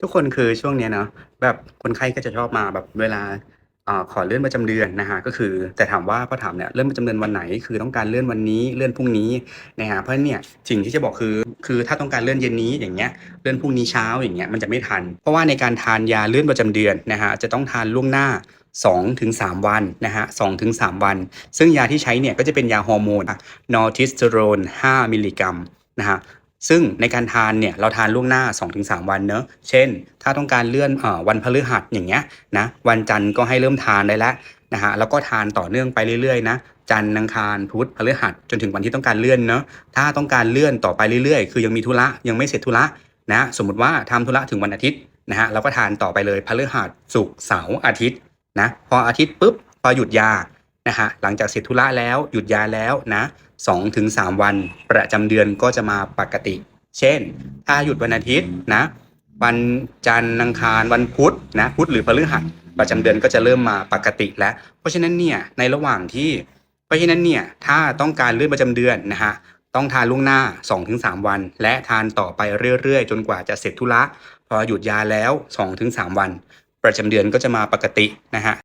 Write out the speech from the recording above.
ทุกคนคือช่วงเนี้ยเนาะแบบคนไข้ก็จะชอบมาแบบเวลาอาขอเลื่อนประจำเดือนนะคะก็คือแต่ถามว่าพอถามเนี่ยเลื่อนประจำเดือนวันไหน คือต้องการเลื่อนวันนี้เลื่อนพรุ่งนี้นะฮะเพราะฉะนั้นเนี่ยสิ่งที่จะบอกคือคือถ้าต้องการเลื่อนเย็นนี้อย่างเงี้ยเลื่อนพรุ่งนี้เช้าอย่างเงี้ยมันจะไม่ทัน เพราะว่าในการทานยาเลื่อนประจำเดือนนะฮะจะต้องทานล่วงหน้า2-3ถึง3วันนะฮะ2ถึง3วัน ซึ่งยาที่ใช้เนี่ยก็จะเป็นยาฮอร์โมนนอร์ทิสเตอโรน 5 มิลลิกรัมนะฮะ ซึ่งในการทานเนี่ยเราทานล่วงหน้า 2-3 วันเนอะเช่น ถ้าต้องการเลื่อนอวันพฤหัสอย่างเงี้ยนะวันจันทร์ก็ให้เริ่มทานได้แล้วนะฮะแล้วก็ทานต่อเนื่องไปเรื่อยๆนะจันทร์อังคารพุธพฤหัสจนถึงวันที่ต้องการเลื่อนเนอะถ้าต้องการเลื่อนต่อไปเรื่อยๆ คือยังมีธุระยังไม่เสร็จธุระนะสมมุติว่าทำธุระถึงวันอาทิตย์นะฮะเราก็ทานต่อไปเลยพฤหัสศุกร์เสาร์อาทิตย์นะพออาทิตย์ปุ๊บพอหยุดยานะฮะหลังจากเสร็จธุระแล้วหยุดยาแล้วนะ สองถึงสามวัน ประจำเดือนก็จะมาปกติ เช่น ถ้าหยุดวันอาทิตย์นะวันจันทร์อังคารวันพุธนะพุธหรือพฤหัสประจำเดือนก็จะเริ่มมาปกติแล้ว เพราะฉะนั้นเนี่ยในระหว่างที่เพราะฉะนั้นเนี่ยถ้าต้องการเลื่อนประจำเดือนนะฮะต้องทานล่วงหน้า 2-3 วัน และทานต่อไปเรื่อยๆ จนกว่าจะเสร็จธุระพอหยุดยาแล้ว 2-3 วัน ประจำเดือนก็จะมาปกตินะฮะ